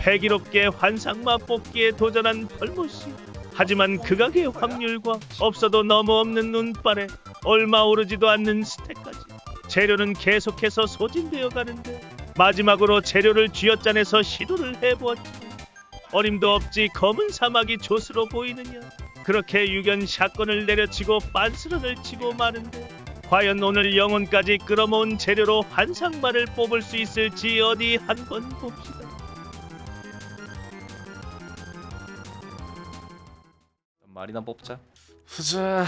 패기롭게 환상마 뽑기에 도전한 펄모씨. 하지만 극악의 확률과 없어도 너무 없는 눈발에 얼마 오르지도 않는 스택까지. 재료는 계속해서 소진되어 가는데 마지막으로 재료를 쥐어짜내서 시도를 해보았지. 어림도 없지 검은 사막이 조스로 보이느냐. 그렇게 유견 샷건을 내려치고 빤스런을 치고 마는데 과연 오늘 영혼까지 끌어모은 재료로 환상마를 뽑을 수 있을지 어디 한번 봅시다 말이나 뽑자. 보자.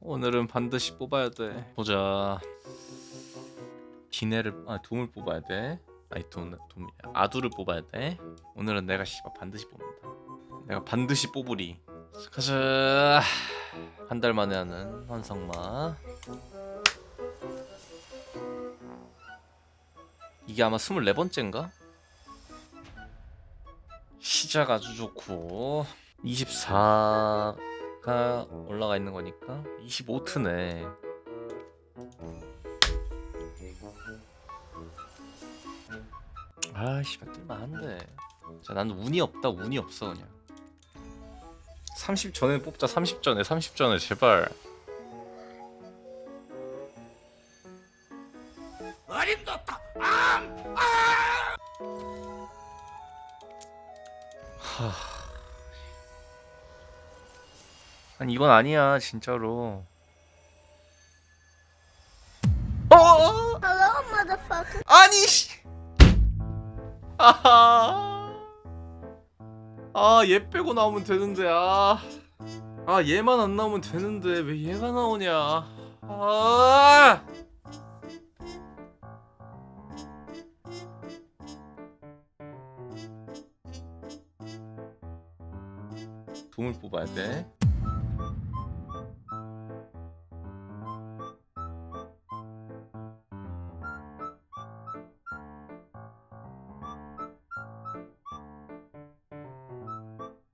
오늘은 반드시 뽑아야 돼. 보자. 기내를 아 돔을 뽑아야 돼. 아니 돔, 돔 아두를 뽑아야 돼. 오늘은 내가 씨발 반드시 뽑는다. 내가 반드시 뽑으리. 가자. 한 달 만에 하는 환상마. 이게 아마 24번째인가? 시작 아주 좋고 24가 올라가 있는 거니까 25트네. 아, 씨발 뜰만 한데. 자, 나는 운이 없다. 운이 없어 그냥. 30 전에 뽑자. 30 전에. 30 전에 제발. 하... 아니 이건 아니야 진짜로. 어? Hello, motherfucker. 아니 씨. 아하. 아 얘 빼고 나오면 되는데 아. 아 얘만 안 나오면 되는데 왜 얘가 나오냐. 아. 돈을 뽑아야 돼.